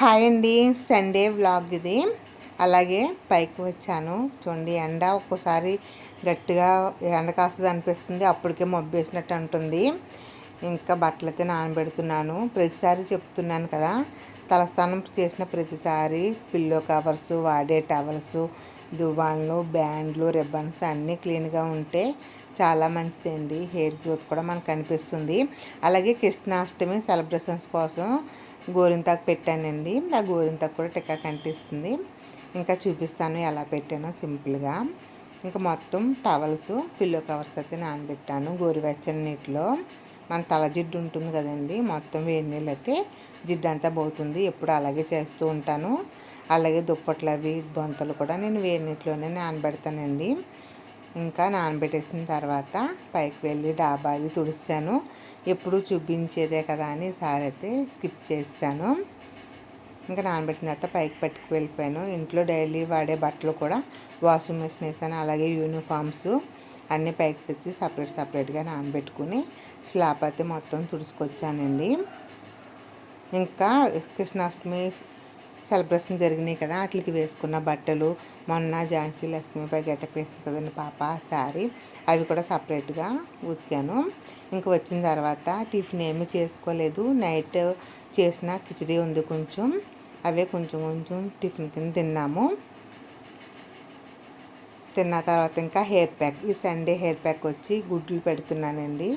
Hi అండి. Sunday vlog ఇది. అలాగే పైకి వచ్చాను. చూడండి ఎండ ఒక్కోసారి గట్టిగా ఎండ కాస్తుంది అనిపిస్తుంది. అప్పటికే మొబ్బేసినట్టు అంటుంది. ఇంకా బట్టలైతే నానబెడుతున్నాను. ప్రతిసారి చెప్తున్నాను కదా తలస్నానం చేసిన ప్రతిసారి పిల్లో కవర్స్ వాడే టవల్స్ దువ్వాన్లు బ్యాండ్లు రిబ్బన్స్ అన్నీ క్లీన్గా ఉంటే చాలా మంచిదండి. హెయిర్ గ్రోత్ కూడా మనకు కనిపిస్తుంది అలాగే కృష్ణాష్టమి సెలబ్రేషన్స్ కోసం గోరింతాకు పెట్టానండి. ఆ గోరింతాకు కూడా టిక్కా కనిపిస్తుంది ఇంకా చూపిస్తాను ఎలా పెట్టానో సింపుల్గా. ఇంకా మొత్తం టవల్స్ పిల్లో కవర్స్ అయితే నానబెట్టాను గోరువెచ్చని నీటిలో. మన తల జిడ్డు ఉంటుంది కదండి మొత్తం వేడి నీళ్ళు అయితే జిడ్డు అంతా పోతుంది. ఎప్పుడు అలాగే చేస్తూ ఉంటాను. అలాగే దుప్పట్లు అవి బొంతలు కూడా నేను వేడి నీటిలోనే నానబెడతానండి. ఇంకా నానబెట్టేసిన తర్వాత పైకి వెళ్ళి డాబా అది తుడిచాను ఎప్పుడు చూపించేదే కదా అని సార్ అయితే స్కిప్ చేస్తాను. ఇంకా నానబెట్టిన తర్వాత పైకి పట్టుకు వెళ్ళిపోయాను. ఇంట్లో డైలీ వాడే బట్టలు కూడా వాషింగ్ మెషిన్ వేసాను. అలాగే యూనిఫామ్స్ అన్నీ పైకి తెచ్చి సపరేట్ సపరేట్గా నానబెట్టుకుని స్లాబ్ అయితే మొత్తం తుడుచుకొచ్చానండి. ఇంకా కృష్ణాష్టమి సెలబ్రేషన్ జరిగినాయి కదా వాటికి వేసుకున్న బట్టలు మొన్న ఝాన్సీ లక్ష్మీపై గెటప్ వేసింది కదండి పాప శారీ అవి కూడా సపరేట్గా ఉతికాను. ఇంక వచ్చిన తర్వాత టిఫిన్ ఏమి చేసుకోలేదు. నైట్ చేసిన కిచడీ ఉంది కొంచెం అవే కొంచెం కొంచెం టిఫిన్ కింద తిన్నాము. తిన్న తర్వాత ఇంకా హెయిర్ ప్యాక్ ఈ సండే హెయిర్ ప్యాక్ వచ్చి గుడ్లు పెడుతున్నానండి.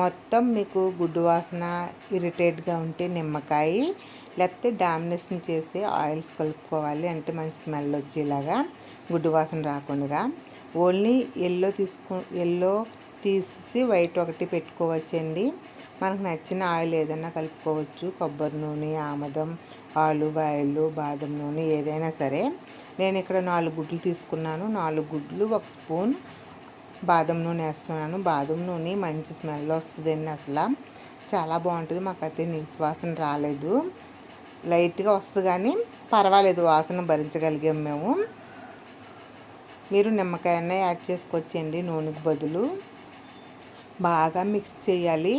మొత్తం మీకు గుడ్డు వాసన ఇరిటేట్గా ఉంటే నిమ్మకాయ లేకపోతే డామినేషన్ చేసి ఆయిల్స్ కలుపుకోవాలి. అంటే మంచి స్మెల్ వచ్చేలాగా గుడ్డు వాసన రాకుండా. ఓన్లీ ఎల్లో తీసుకో ఎల్లో తీసి వైట్ ఒకటి పెట్టుకోవచ్చండి. మనకు నచ్చిన ఆయిల్ ఏదైనా కలుపుకోవచ్చు. కొబ్బరి నూనె ఆమదం ఆలివ్ ఆయిల్ బాదం నూనె ఏదైనా సరే. నేను ఇక్కడ నాలుగు గుడ్లు తీసుకున్నాను. నాలుగు గుడ్లు ఒక స్పూన్ బాదం నూనె వేస్తున్నాను. బాదం నూనె మంచి స్మెల్ వస్తుందండి అసలు. చాలా బాగుంటుంది. మాకైతే నీసు వాసన రాలేదు. లైట్గా వస్తుంది కానీ పర్వాలేదు వాసన భరించగలిగాం మేము. మీరు నిమ్మకాయ యాడ్ చేసుకోవచ్చండి నూనెకి బదులు. బాగా మిక్స్ చేయాలి.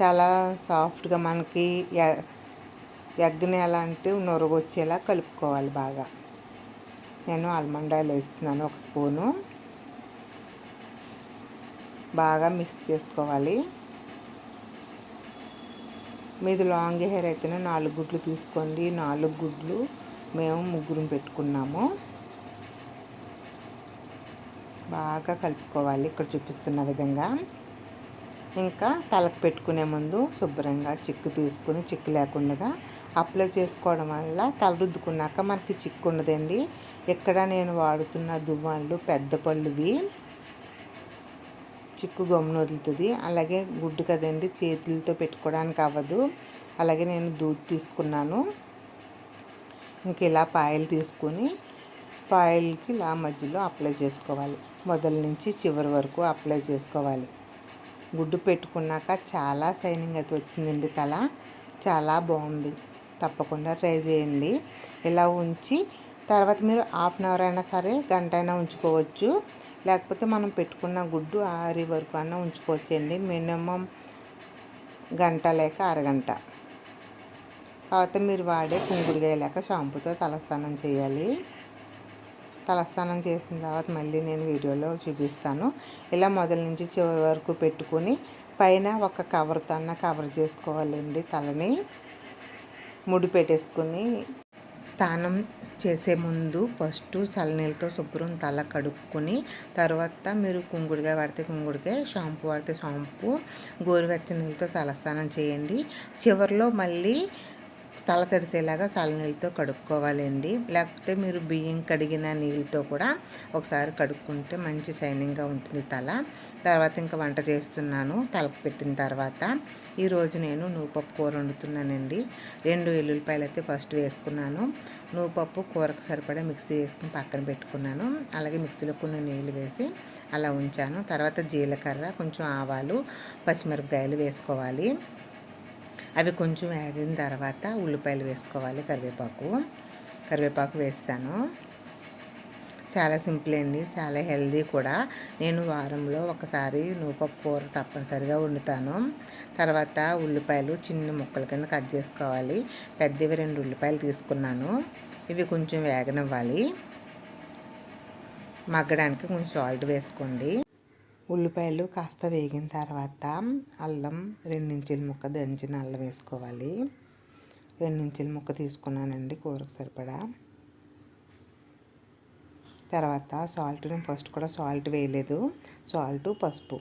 చాలా సాఫ్ట్గా మనకి ఎగ్ని ఎలాంటి నొరగొచ్చేలా కలుపుకోవాలి బాగా. నేను ఆల్మండ్ ఆయిల్ వేస్తున్నాను ఒక స్పూను. బాగా మిక్స్ చేసుకోవాలి. మీది లాంగ్ హెయిర్ అయితేనే నాలుగు గుడ్లు తీసుకోండి. నాలుగు గుడ్లు మేము ముగ్గురం పెట్టుకున్నాము. బాగా కలుపుకోవాలి. ఇక్కడ చూపిస్తున్న విధంగా. ఇంకా తలకు పెట్టుకునే ముందు శుభ్రంగా చిక్కు తీసుకుని చిక్కు లేకుండా అప్లై చేసుకోవడం వల్ల తల రుద్దుకున్నాక మనకి చిక్కు ఉండదండి. ఇక్కడ నేను వాడుతున్న దువ్వాళ్ళు పెద్ద పళ్ళువి చిక్కు గమ్మున వదులుతుంది. అలాగే గుడ్డు కదండి చేతులతో పెట్టుకోవడానికి అవ్వదు. అలాగే నేను దూద్ తీసుకున్నాను. ఇంక ఇలా పాయలు తీసుకొని పాయలకి ఇలా మధ్యలో అప్లై చేసుకోవాలి. మొదల నుంచి చివరి వరకు అప్లై చేసుకోవాలి. గుడ్డు పెట్టుకున్నాక చాలా షైనింగ్ అయితే వచ్చిందండి తల. చాలా బాగుంది. తప్పకుండా ట్రై చేయండి. ఇలా ఉంచి తర్వాత మీరు హాఫ్ అన్ అవర్ అయినా సరే గంట అయినా ఉంచుకోవచ్చు. లేకపోతే మనం పెట్టుకున్న గుడ్డు ఆరి వరకు అన్న ఉంచుకోవచ్చండి. మినిమం గంట లేక అరగంట. తర్వాత మీరు వాడే కుంగుడుగాయ లేక షాంపూతో తలస్నానం చేయాలి. తలస్నానం చేసిన తర్వాత మళ్ళీ నేను వీడియోలో చూపిస్తాను. ఇలా మొదల నుంచి చివరి వరకు పెట్టుకొని పైన ఒక కవర్తో అన్న కవర్ చేసుకోవాలండి తలని. ముడి పెట్టేసుకొని స్నానం చేసే ముందు ఫస్ట్ చల్లనీళ్ళతో శుభ్రం తల కడుక్కొని తర్వాత మీరు కుంగుడిగా వాడితే కుంగుడికాయ షాంపూ వాడితే షాంపూ గోరువెచ్చ నీళ్ళతో తలస్నానం చేయండి. చివరిలో మళ్ళీ తల తడిసేలాగా చల్లనీళ్ళతో కడుక్కోవాలండి. లేకపోతే మీరు బియ్యం కడిగిన నీళ్ళతో కూడా ఒకసారి కడుక్కుంటే మంచి షైనింగ్గా ఉంటుంది తల. తర్వాత ఇంకా వంట చేస్తున్నాను తలకు పెట్టిన తర్వాత. ఈరోజు నేను నూపప్పు కూర వండుతున్నానండి. రెండు ఎల్లుల్లిపాయలు అయితే ఫస్ట్ వేసుకున్నాను. నూపప్పు కూరకు సరిపడా మిక్సీ వేసుకుని పక్కన పెట్టుకున్నాను. అలాగే మిక్సీలో కొన్ని నీళ్ళు వేసి అలా ఉంచాను. తర్వాత జీలకర్ర కొంచెం ఆవాలు పచ్చిమిరపకాయలు వేసుకోవాలి. అవి కొంచెం వేగిన తర్వాత ఉల్లిపాయలు వేసుకోవాలి కరివేపాకు. కరివేపాకు వేస్తాను. చాలా సింపుల్ అండి చాలా హెల్దీ కూడా. నేను వారంలో ఒకసారి నూపప్పు కూర తప్పనిసరిగా వండుతాను. తర్వాత ఉల్లిపాయలు చిన్న ముక్కల కింద కట్ చేసుకోవాలి. పెద్దవి రెండు ఉల్లిపాయలు తీసుకున్నాను. ఇవి కొంచెం వేగనివ్వాలి. మగ్గడానికి కొంచెం సాల్ట్ వేసుకోండి. ఉల్లిపాయలు కాస్త వేగిన తర్వాత అల్లం రెండించుల ముక్క దంచిన అల్లం వేసుకోవాలి. రెండించుల ముక్క తీసుకున్నానండి కూరకు సరిపడా. తర్వాత సాల్ట్ నేను ఫస్ట్ కూడా సాల్ట్ వేయలేదు. సాల్ట్ పసుపు.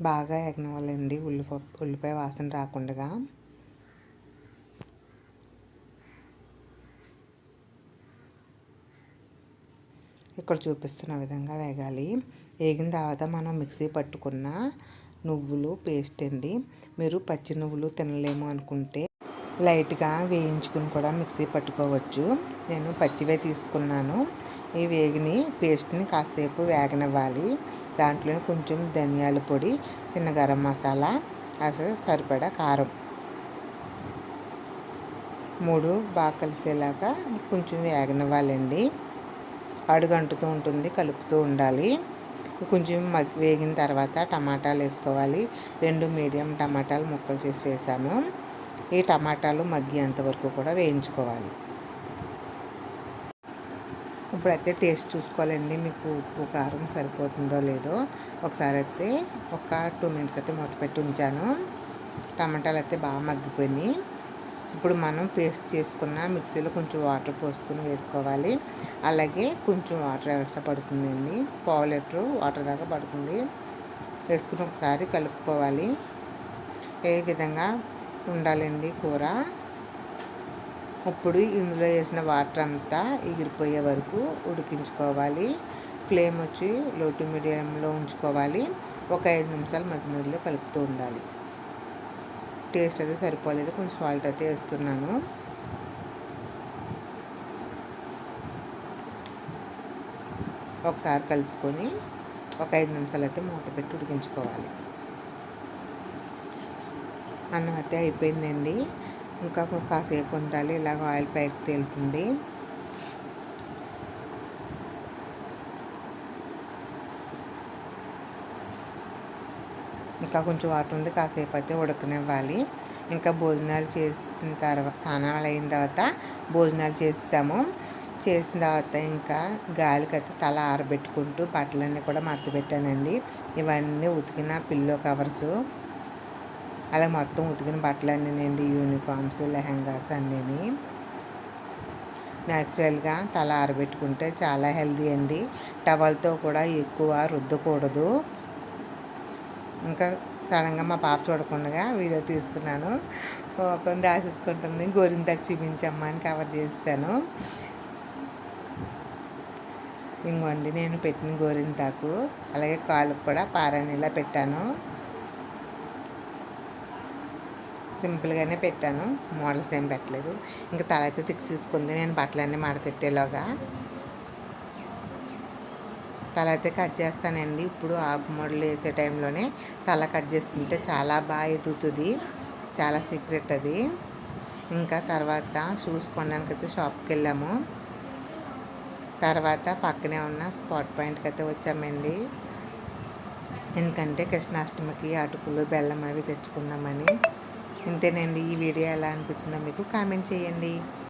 బాగా ఎగనవాలండి ఉల్లిపప్పు ఉల్లిపాయ వాసన రాకుండా ఇక్కడ చూపిస్తున్న విధంగా వేగాలి. వేగిన తర్వాత మనం మిక్సీ పట్టుకున్న నువ్వులు పేస్ట్ అండి. మీరు పచ్చి నువ్వులు తినలేము అనుకుంటే లైట్గా వేయించుకుని కూడా మిక్సీ పట్టుకోవచ్చు. నేను పచ్చివే తీసుకున్నాను. ఈ వేగిని పేస్ట్ని కాసేపు వేగనివ్వాలి. దాంట్లో కొంచెం ధనియాల పొడి చిన్న గరం మసాలా అసలు సరిపడా కారం. మూడు బాగా కలిసేలాగా కొంచెం వేగనివ్వాలండి. అడుగంటుతూ ఉంటుంది కలుపుతూ ఉండాలి. కొంచెం వేగిన తర్వాత టమాటాలు వేసుకోవాలి. రెండు మీడియం టమాటాలు ముక్కలు చేసి వేసాము ఈ టమాటాలు మగ్గేంత వరకు కూడా వేయించుకోవాలి. ఇప్పుడైతే టేస్ట్ చూసుకోవాలండి. మీకు ఉప్పు కారం సరిపోతుందో లేదో ఒకసారి అయితే ఒక టూ మినిట్స్ అయితే మూత పెట్టి ఉంచాను. టమాటాలు అయితే బాగా మగ్గిపోయినాయి. ఇప్పుడు మనం పేస్ట్ చేసుకున్న మిక్సీలో కొంచెం వాటర్ పోసుకొని వేసుకోవాలి. అలాగే కొంచెం వాటర్ ఎక్స్ట్రా పడుతుందండి. పావు లీటర్ వాటర్ దాకా పడుతుంది. వేసుకుని ఒకసారి కలుపుకోవాలి. ఏ విధంగా ఉండాలండి కూర? ఇప్పుడు ఇందులో వేసిన వాటర్ అంతా ఎగిరిపోయే వరకు ఉడికించుకోవాలి. ఫ్లేమ్ వచ్చి లో టు మీడియంలో ఉంచుకోవాలి. ఒక ఐదు నిమిషాలు మధ్య మధ్యలో కలుపుతూ ఉండాలి. టేస్ట్ అయితే సరిపోలేదు. కొంచెం సాల్ట్ అయితే వేస్తున్నాను. ఒకసారి కలుపుకొని ఒక ఐదు నిమిషాలు అయితే మూట పెట్టి ఉడికించుకోవాలి. అన్నం అయితే అయిపోయిందండి. ఇంకా కాసేపు ఉండాలి. ఇలాగ ఆయిల్ పైకి తేలుతుంది. ఇంకా కొంచెం వాటర్ ఉంది కాసేపు అయితే ఉడకనివ్వాలి. ఇంకా భోజనాలు చేసిన తర్వాత స్నానాలు అయిన తర్వాత భోజనాలు చేసాము చేసిన తర్వాత ఇంకా గాలికి అయితే తల ఆరబెట్టుకుంటూ బట్టలన్నీ కూడా మడత పెట్టానండి. ఇవన్నీ ఉతికిన పిల్లో కవర్స్ అలా మొత్తం ఉతికిన బట్టలన్నీనండి యూనిఫామ్స్ లెహంగాస్ అన్నీ న్యాచురల్గా తల ఆరబెట్టుకుంటే చాలా హెల్దీ అండి. టవల్తో కూడా ఎక్కువ రుద్దకూడదు. ఇంకా సడన్గా మా పాప చూడకుండా వీడియో తీస్తున్నాను. కొన్ని రాసేసుకుంటుంది. గోరింతాకు చూపించమ్మా అని కవర్ చేశాను ఇంకోండి నేను పెట్టిన గోరింతాకు అలాగే కాళ్ళకు కూడా పారాణిలా పెట్టాను. సింపుల్గానే పెట్టాను. మోడల్స్ ఏం పెట్టలేదు. ఇంకా తల అయితే తిక్కు చూసుకుంది. నేను బట్టలన్నీ మడతెట్టేలోగా. తల అయితే కట్ చేస్తానండి. ఇప్పుడు ఆకు వేసే టైంలోనే తల కట్ చేసుకుంటే చాలా బాగా ఎదుగుతుంది. చాలా సీక్రెట్ అది. ఇంకా తర్వాత షూస్ కొనడానికి అయితే షాప్కి వెళ్ళాము. తర్వాత పక్కనే ఉన్న స్పాట్ పాయింట్కి అయితే వచ్చామండి. ఎందుకంటే కృష్ణాష్టమికి అటుకులు బెల్లం అవి తెచ్చుకుందామని. ఇంతేనండి. ఈ వీడియో ఎలా అనిపించిందో మీకు కామెంట్ చేయండి.